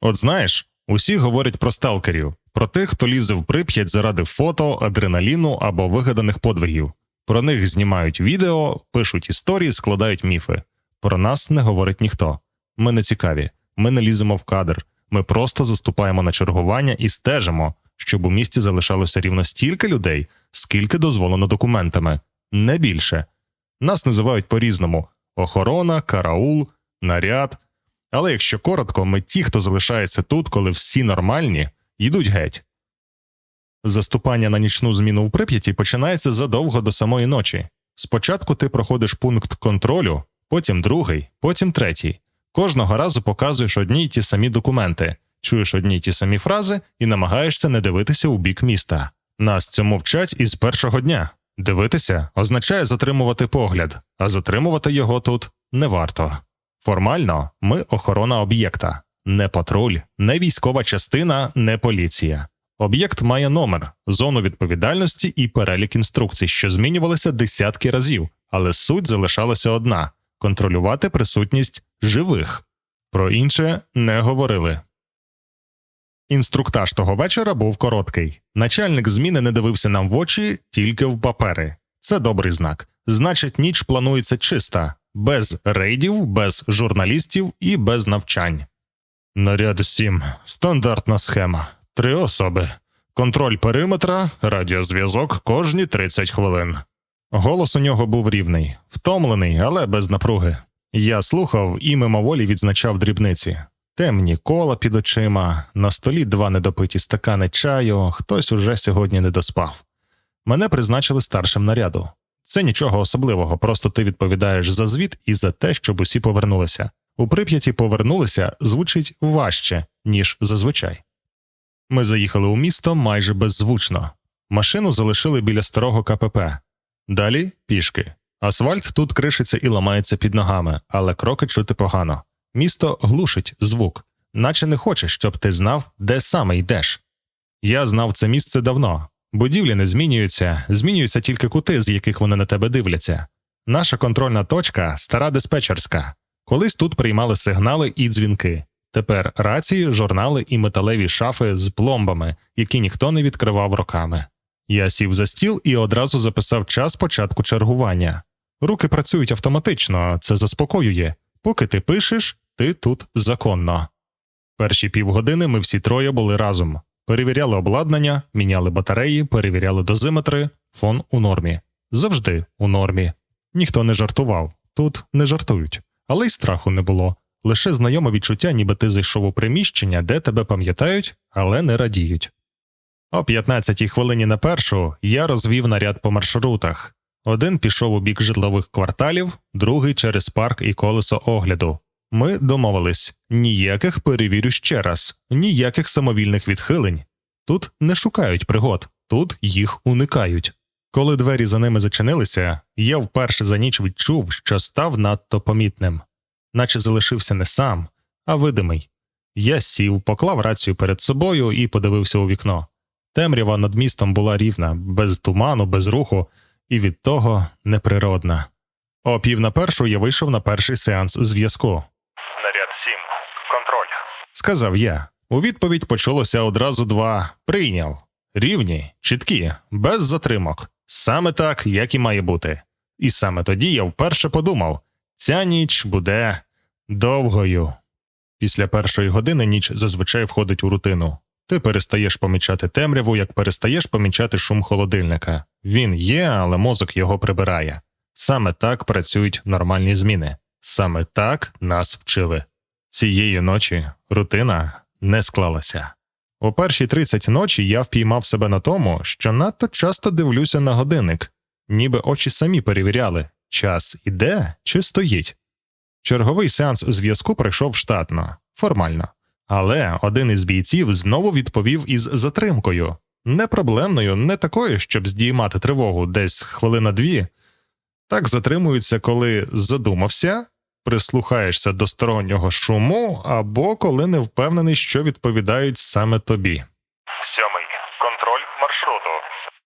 От знаєш, усі говорять про сталкерів, про тих, хто лізе в прип'ять заради фото, адреналіну або вигаданих подвигів. Про них знімають відео, пишуть історії, складають міфи. Про нас не говорить ніхто. Ми не цікаві, ми не ліземо в кадр. Ми просто заступаємо на чергування і стежимо, щоб у місті залишалося рівно стільки людей, скільки дозволено документами, не більше. Нас називають по-різному: охорона, караул, наряд. Але якщо коротко, ми ті, хто залишається тут, коли всі нормальні, йдуть геть. Заступання на нічну зміну в прип'яті починається задовго до самої ночі. Спочатку ти проходиш пункт контролю, потім другий, потім третій. Кожного разу показуєш одні й ті самі документи, чуєш одні й ті самі фрази і намагаєшся не дивитися у бік міста. Нас цьому вчать із першого дня. Дивитися означає затримувати погляд, а затримувати його тут не варто. Формально ми охорона об'єкта, не патруль, не військова частина, не поліція. Об'єкт має номер, зону відповідальності і перелік інструкцій, що змінювалися десятки разів, але суть залишалася одна контролювати присутність живих. Про інше не говорили. Інструктаж того вечора був короткий. Начальник зміни не дивився нам в очі, тільки в папери. Це добрий знак. Значить, ніч планується чиста, без рейдів, без журналістів і без навчань. Наряд 7. Стандартна схема. Три особи. Контроль периметра, радіозв'язок кожні 30 хвилин. Голос у нього був рівний, втомлений, але без напруги. Я слухав і мимоволі відзначав дрібниці. Темні кола під очима, на столі два недопиті стакани чаю, хтось уже сьогодні не доспав. Мене призначили старшим наряду. Це нічого особливого, просто ти відповідаєш за звіт і за те, щоб усі повернулися. У прип'яті повернулися звучить важче, ніж зазвичай. Ми заїхали у місто майже беззвучно. Машину залишили біля старого КПП. Далі пішки. Асфальт тут кришиться і ламається під ногами, але кроки чути погано. Місто глушить звук, наче не хоче, щоб ти знав, де саме йдеш. Я знав це місце давно. Будівлі не змінюються, змінюються тільки кути, з яких вони на тебе дивляться. Наша контрольна точка стара диспетчерська. Колись тут приймали сигнали і дзвінки. Тепер рації, журнали і металеві шафи з пломбами, які ніхто не відкривав роками. Я сів за стіл і одразу записав час початку чергування. Руки працюють автоматично, це заспокоює. Поки ти пишеш, ти тут законно. Перші півгодини ми всі троє були разом. Перевіряли обладнання, міняли батареї, перевіряли дозиметри, фон у нормі. Завжди у нормі. Ніхто не жартував, тут не жартують, але й страху не було. Лише знайоме відчуття, ніби ти зайшов у приміщення, де тебе пам'ятають, але не радіють. О 15-й хвилині на першу я розвів наряд по маршрутах. Один пішов у бік житлових кварталів, другий через парк і колесо огляду. Ми домовились ніяких перевірю ще раз, ніяких самовільних відхилень. Тут не шукають пригод, тут їх уникають. Коли двері за ними зачинилися, я вперше за ніч відчув, що став надто помітним, наче залишився не сам, а видимий. Я сів, поклав рацію перед собою і подивився у вікно. Темрява над містом була рівна, без туману, без руху, і від того неприродна. О пів на першу я вийшов на перший сеанс зв'язку. Наряд 7. Контроль. Сказав я. У відповідь почулося одразу два прийняв рівні, чіткі, без затримок, саме так, як і має бути. І саме тоді я вперше подумав ця ніч буде довгою. Після першої години ніч зазвичай входить у рутину. Ти перестаєш помічати темряву, як перестаєш помічати шум холодильника. Він є, але мозок його прибирає. Саме так працюють нормальні зміни. Саме так нас вчили. Цієї ночі рутина не склалася. У перші 30 ночі я впіймав себе на тому, що надто часто дивлюся на годинник, ніби очі самі перевіряли, час іде чи стоїть. Черговий сеанс зв'язку пройшов штатно, формально. Але один із бійців знову відповів із затримкою не проблемною, не такою, щоб здіймати тривогу десь хвилина дві. Так затримуються, коли задумався, прислухаєшся до стороннього шуму, або коли не впевнений, що відповідають саме тобі, Сьомий. Контроль маршруту.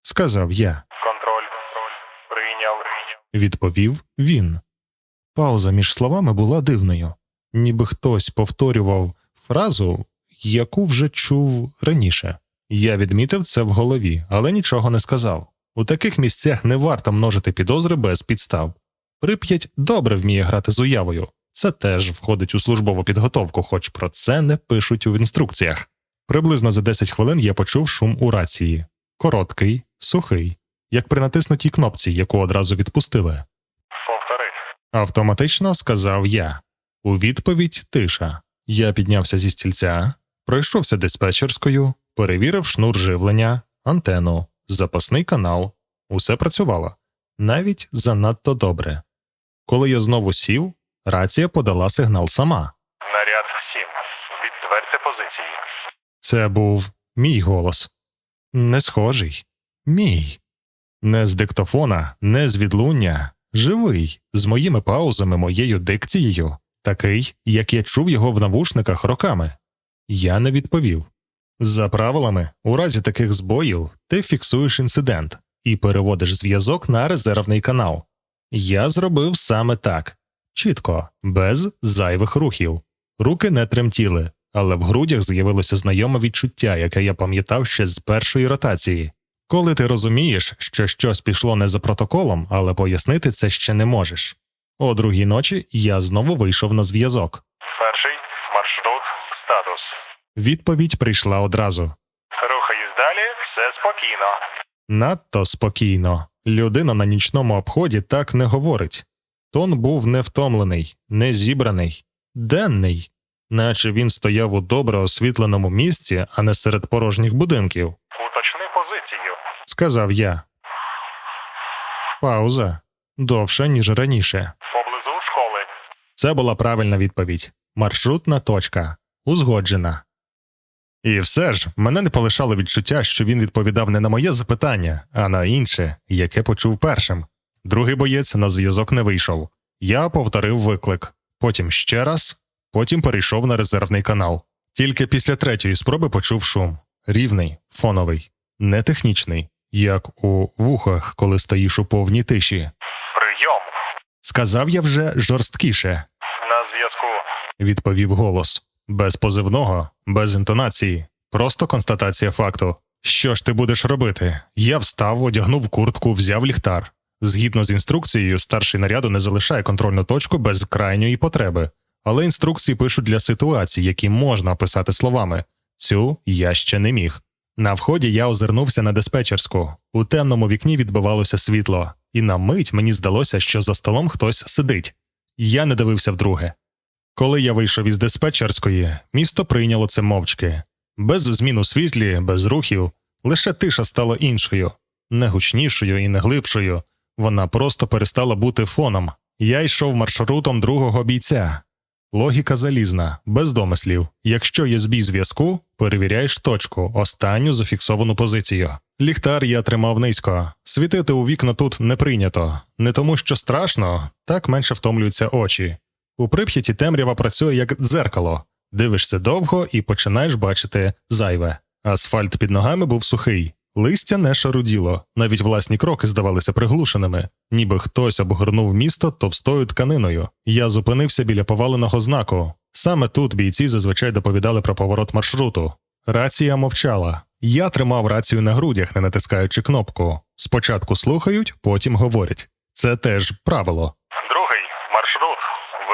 сказав я. Контроль. Контроль. Прийняв. Відповів він. Пауза між словами була дивною, ніби хтось повторював фразу, яку вже чув раніше. Я відмітив це в голові, але нічого не сказав. У таких місцях не варто множити підозри без підстав. Прип'ять добре вміє грати з уявою. Це теж входить у службову підготовку, хоч про це не пишуть у інструкціях. Приблизно за 10 хвилин я почув шум у рації. Короткий, сухий, як при натиснутій кнопці, яку одразу відпустили. Повтори. Автоматично сказав я. У відповідь тиша. Я піднявся зі стільця, пройшовся диспетчерською, перевірив шнур живлення, антенну, запасний канал. Усе працювало. Навіть занадто добре. Коли я знову сів, рація подала сигнал сама. Наряд 7. Підтвердьте позиції. Це був мій голос. Не схожий. Мій. Не з диктофона, не з відлуння. Живий, з моїми паузами, моєю дикцією, такий, як я чув його в навушниках роками. Я не відповів. За правилами, у разі таких збоїв ти фіксуєш інцидент і переводиш зв'язок на резервний канал. Я зробив саме так чітко, без зайвих рухів. Руки не тремтіли, але в грудях з'явилося знайоме відчуття, яке я пам'ятав ще з першої ротації. Коли ти розумієш, що щось пішло не за протоколом, але пояснити це ще не можеш. О другій ночі я знову вийшов на зв'язок. Перший. Маршрут. Статус. Відповідь прийшла одразу. Рухаюсь далі. Все спокійно. Надто спокійно. Людина на нічному обході так не говорить. Тон був не втомлений, не зібраний, денний, наче він стояв у добре освітленому місці, а не серед порожніх будинків, Уточни позицію. сказав я. Пауза довша, ніж раніше. Поблизу школи. Це була правильна відповідь. Маршрутна точка. Узгоджена. І все ж мене не полишало відчуття, що він відповідав не на моє запитання, а на інше, яке почув першим. Другий боєць на зв'язок не вийшов. Я повторив виклик, потім ще раз, потім перейшов на резервний канал. Тільки після третьої спроби почув шум рівний, фоновий, не технічний, як у вухах, коли стоїш у повній тиші. Прийом. Сказав я вже жорсткіше На зв'язку. відповів голос. Без позивного, без інтонації, просто констатація факту. Що ж ти будеш робити? Я встав, одягнув куртку, взяв ліхтар. Згідно з інструкцією, старший наряду не залишає контрольну точку без крайньої потреби, але інструкції пишуть для ситуацій, які можна описати словами. Цю я ще не міг. На вході я озирнувся на диспетчерську. У темному вікні відбивалося світло, і на мить мені здалося, що за столом хтось сидить. Я не дивився вдруге. Коли я вийшов із диспетчерської, місто прийняло це мовчки. Без змін у світлі, без рухів, лише тиша стала іншою, не гучнішою і не глибшою. Вона просто перестала бути фоном. Я йшов маршрутом другого бійця. Логіка залізна, без домислів. Якщо є збій зв'язку, перевіряєш точку, останню зафіксовану позицію. Ліхтар я тримав низько. Світити у вікна тут не прийнято. Не тому, що страшно, так менше втомлюються очі. У прип'яті темрява працює як дзеркало. Дивишся довго і починаєш бачити зайве. Асфальт під ногами був сухий, листя не шаруділо, навіть власні кроки здавалися приглушеними, ніби хтось обгорнув місто товстою тканиною. Я зупинився біля поваленого знаку. Саме тут бійці зазвичай доповідали про поворот маршруту. Рація мовчала. Я тримав рацію на грудях, не натискаючи кнопку. Спочатку слухають, потім говорять. Це теж правило.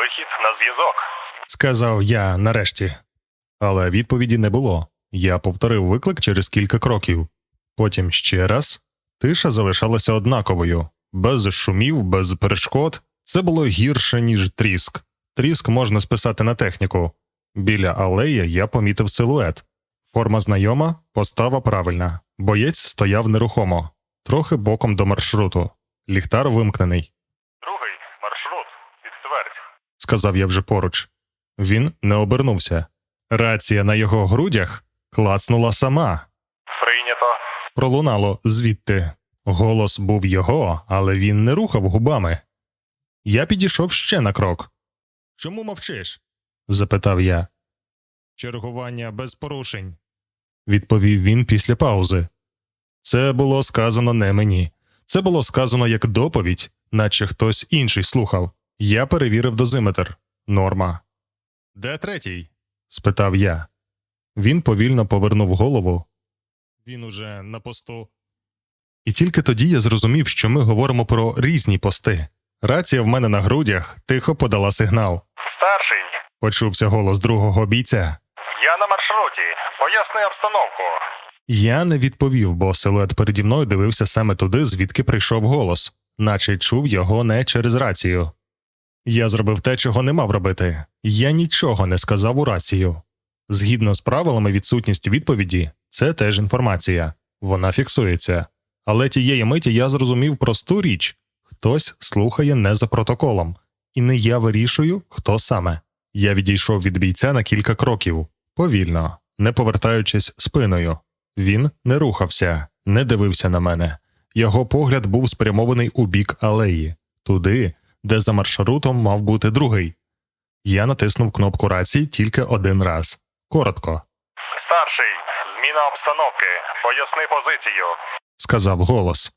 Вихід на зв'язок. сказав я нарешті. Але відповіді не було. Я повторив виклик через кілька кроків. Потім ще раз. Тиша залишалася однаковою, без шумів, без перешкод. Це було гірше, ніж тріск. Тріск можна списати на техніку. Біля алеї я помітив силует. Форма знайома, постава правильна. Боєць стояв нерухомо, трохи боком до маршруту. Ліхтар вимкнений. Сказав я вже поруч. Він не обернувся. Рація на його грудях клацнула сама. Прийнято. Пролунало звідти. Голос був його, але він не рухав губами. Я підійшов ще на крок. Чому мовчиш? запитав я. Чергування без порушень, відповів він після паузи. Це було сказано не мені. Це було сказано як доповідь, наче хтось інший слухав. Я перевірив дозиметр. Норма. Де третій? спитав я. Він повільно повернув голову. Він уже на посту. І тільки тоді я зрозумів, що ми говоримо про різні пости. Рація в мене на грудях тихо подала сигнал. Старший, Почувся голос другого бійця. я на маршруті. Поясни обстановку. Я не відповів, бо силует переді мною дивився саме туди, звідки прийшов голос, наче чув його не через рацію. Я зробив те, чого не мав робити. Я нічого не сказав у рацію. Згідно з правилами, відсутність відповіді це теж інформація, вона фіксується. Але тієї миті я зрозумів просту річ хтось слухає не за протоколом, і не я вирішую, хто саме. Я відійшов від бійця на кілька кроків, повільно, не повертаючись спиною. Він не рухався, не дивився на мене. Його погляд був спрямований у бік алеї, туди, де за маршрутом мав бути другий. Я натиснув кнопку рації тільки один раз. Коротко, Старший, зміна обстановки. Поясни позицію. сказав голос.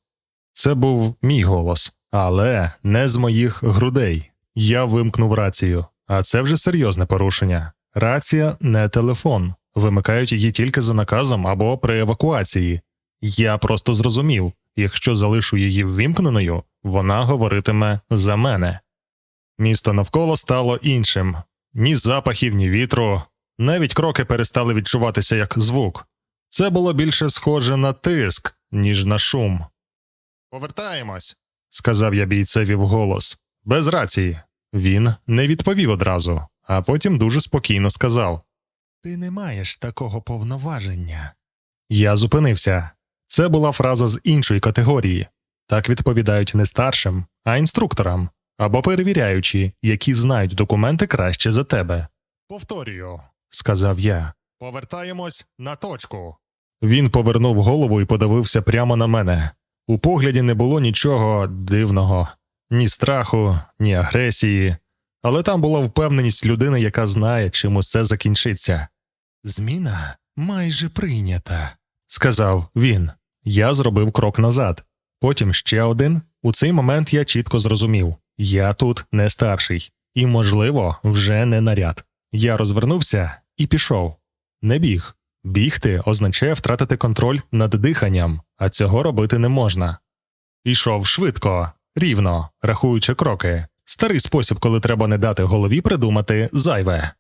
Це був мій голос, але не з моїх грудей. Я вимкнув рацію, а це вже серйозне порушення. Рація не телефон. Вимикають її тільки за наказом або при евакуації. Я просто зрозумів, якщо залишу її ввімкненою, вона говоритиме за мене. Місто навколо стало іншим ні запахів, ні вітру, навіть кроки перестали відчуватися як звук. Це було більше схоже на тиск, ніж на шум. Повертаємось, сказав я бійцеві вголос. Без рації. Він не відповів одразу, а потім дуже спокійно сказав: Ти не маєш такого повноваження. Я зупинився. Це була фраза з іншої категорії. Так відповідають не старшим, а інструкторам або перевіряючі, які знають документи краще за тебе. Повторюю, сказав я. Повертаємось на точку. Він повернув голову і подивився прямо на мене. У погляді не було нічого дивного, ні страху, ні агресії, але там була впевненість людини, яка знає, чим усе закінчиться. Зміна майже прийнята, сказав він. Я зробив крок назад. Потім ще один. У цей момент я чітко зрозумів я тут не старший, і, можливо, вже не наряд. Я розвернувся і пішов. Не біг. Бігти означає втратити контроль над диханням, а цього робити не можна. Ішов швидко, рівно, рахуючи кроки. Старий спосіб, коли треба не дати голові придумати зайве.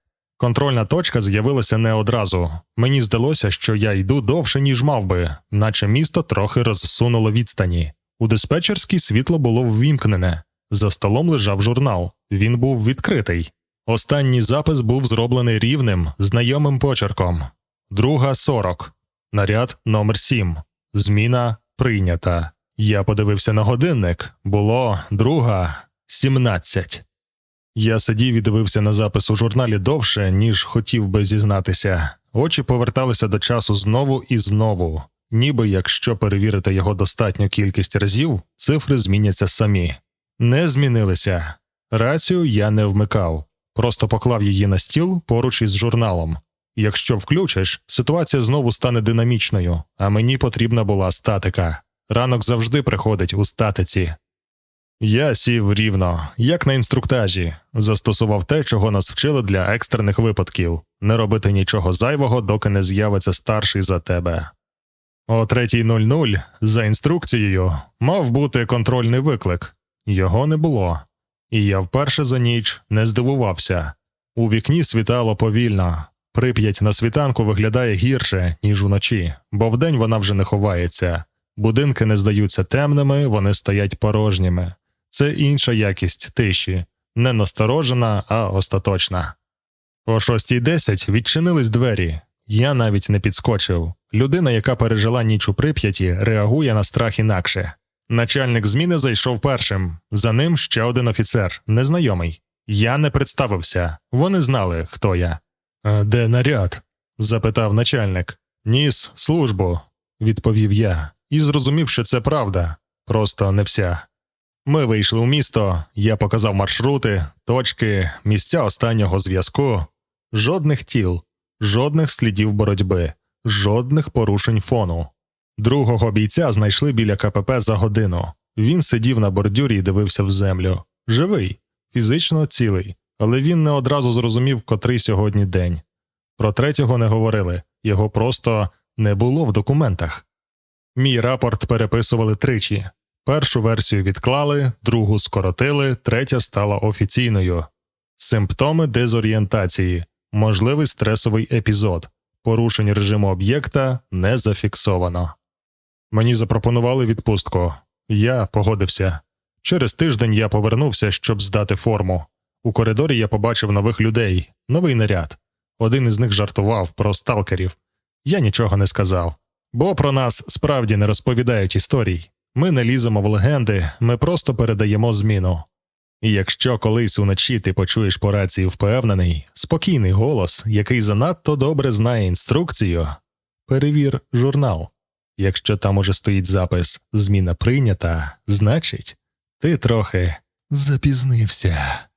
Контрольна точка з'явилася не одразу. Мені здалося, що я йду довше, ніж мав би, наче місто трохи розсунуло відстані. У диспетчерській світло було ввімкнене. За столом лежав журнал. Він був відкритий. Останній запис був зроблений рівним, знайомим почерком. Друга 40. Наряд номер 7. Зміна прийнята. Я подивився на годинник. Було друга 17. Я сидів і дивився на запис у журналі довше, ніж хотів би зізнатися. Очі поверталися до часу знову і знову. Ніби якщо перевірити його достатню кількість разів, цифри зміняться самі. Не змінилися. Рацію я не вмикав, просто поклав її на стіл поруч із журналом. Якщо включиш, ситуація знову стане динамічною, а мені потрібна була статика. Ранок завжди приходить у статиці. Я сів рівно, як на інструктажі, застосував те, чого нас вчили для екстрених випадків не робити нічого зайвого, доки не з'явиться старший за тебе. О 3.00 за інструкцією мав бути контрольний виклик. Його не було. І я вперше за ніч не здивувався. У вікні світало повільно. Прип'ять на світанку виглядає гірше, ніж уночі, бо вдень вона вже не ховається. Будинки не здаються темними, вони стоять порожніми. Це інша якість тиші, не насторожена, а остаточна. О 6.10 відчинились двері. Я навіть не підскочив. Людина, яка пережила ніч у прип'яті, реагує на страх інакше. Начальник зміни зайшов першим. За ним ще один офіцер, незнайомий. Я не представився. Вони знали, хто я. «А Де наряд? запитав начальник. Ніс службу, відповів я, і зрозумів, що це правда, просто не вся. Ми вийшли у місто, я показав маршрути, точки, місця останнього зв'язку. Жодних тіл, жодних слідів боротьби, жодних порушень фону. Другого бійця знайшли біля КПП за годину. Він сидів на бордюрі і дивився в землю. Живий, фізично цілий, але він не одразу зрозумів, котрий сьогодні день. Про третього не говорили. його просто не було в документах. Мій рапорт переписували тричі. Першу версію відклали, другу скоротили, третя стала офіційною. Симптоми дезорієнтації, можливий стресовий епізод, порушень режиму об'єкта не зафіксовано. Мені запропонували відпустку. Я погодився. Через тиждень я повернувся, щоб здати форму. У коридорі я побачив нових людей, новий наряд. Один із них жартував про сталкерів. Я нічого не сказав. Бо про нас справді не розповідають історій. Ми не ліземо в легенди, ми просто передаємо зміну. І якщо колись уночі ти почуєш по рації впевнений, спокійний голос, який занадто добре знає інструкцію, перевір журнал. Якщо там уже стоїть запис Зміна прийнята, значить, ти трохи запізнився.